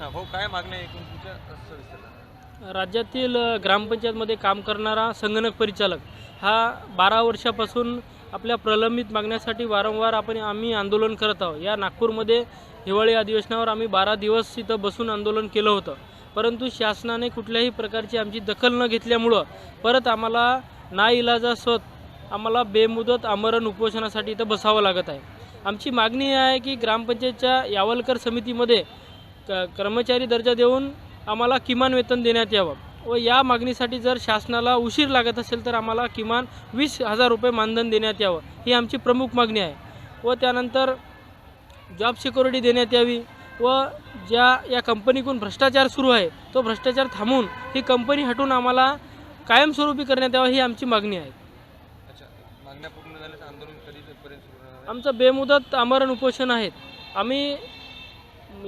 भाऊ काय आहे तुमच्या राज्यातील ग्रामपंचायतमध्ये काम करणारा संगणक परिचालक हा बारा वर्षापासून आपल्या प्रलंबित मागण्यासाठी वारंवार आपण आम्ही आंदोलन करत आहोत. या नागपूरमध्ये हिवाळी अधिवेशनावर आम्ही बारा दिवस इथं बसून आंदोलन केलं होतं. परंतु शासनाने कुठल्याही प्रकारची आमची दखल न घेतल्यामुळं परत आम्हाला नाईलाजास्वत आम्हाला बेमुदत आमरण उपोषणासाठी इथं बसावं लागत आहे. आमची मागणी आहे की ग्रामपंचायतच्या यावलकर समितीमध्ये क कर्मचारी दर्जा देऊन आम्हाला किमान वेतन देण्यात यावं व या मागणीसाठी जर शासनाला उशीर लागत असेल तर आम्हाला किमान वीस हजार रुपये मानधन देण्यात यावं ही आमची प्रमुख मागणी आहे. व त्यानंतर जॉब सिक्युरिटी देण्यात यावी व ज्या या कंपनीकडून भ्रष्टाचार सुरू आहे तो भ्रष्टाचार थांबून ही कंपनी हटून आम्हाला कायमस्वरूपी करण्यात यावं ही आमची मागणी आहे. आंदोलन कधीपर्यंत सुरू राहणार आहे? आमचं बेमुदत आमरण उपोषण आहेत. आम्ही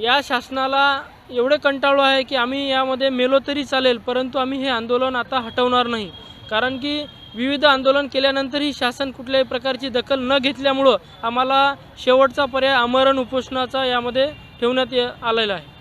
या शासनाला एवढे कंटाळलो आहे की आम्ही यामध्ये मेलो तरी चालेल परंतु आम्ही हे आंदोलन आता हटवणार नाही. कारण की विविध आंदोलन केल्यानंतरही शासन कुठल्याही प्रकारची दखल न घेतल्यामुळं आम्हाला शेवटचा पर्याय आमरण उपोषणाचा यामध्ये ठेवण्यात ये- आलेला आहे.